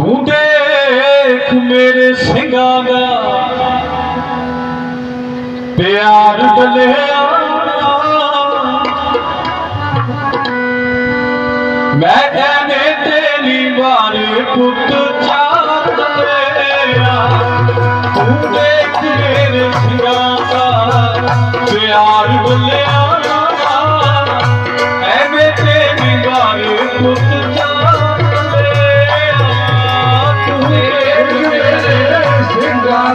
ਤੂੰ ਦੇਖ ਮੇਰੇ ਸਿੰਘਾਂ ਦਾ। ਪਿਆਰ ਡਲਿਆ। ਮੈਂ ਐਵੇਂ ਤੇਰੀ ਵਾਰ ਪੁੱਤ ਚਾਰ ਡਲਿਆ ਤੂੰ ਦੇਖ ਮੇਰੇ ਸਿੰਘਾਂ ਦਾ ਪਿਆਰ ਡਲਿਆ। ਐਵੇਂ ਤੇਰੀ ਵਾਰ ਪੁੱਤ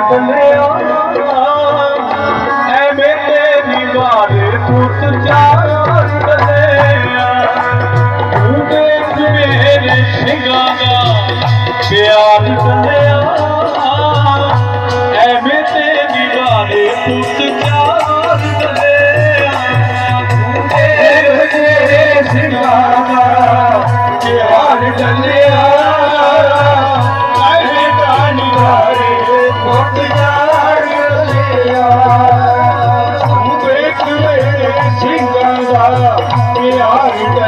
ਬੱਲਿਓ ਐਵੇਂ ਤੇਰੀ ਵਾਰੇ ਪੁੱਤ ਚਾਰ ਬੱਲਿਆ ਤੂੰ ਦੇ ਮੇਰੇ ਸਿੰਘਾਂ ਦਾ ਪਿਆਰ ਬੱਲਿਆ ਐਵੇਂ ਤੇਰੀ ਵਾਰੇ ਪੁੱਤ ਚਾਰ ਬੱਲਿਆ ਤੂੰ ਦੇ ਮੇਰੇ ਸਿੰਘਾਂ ਦਾ ਪਿਆਰ ਬੱਲਿਆ आलियालिया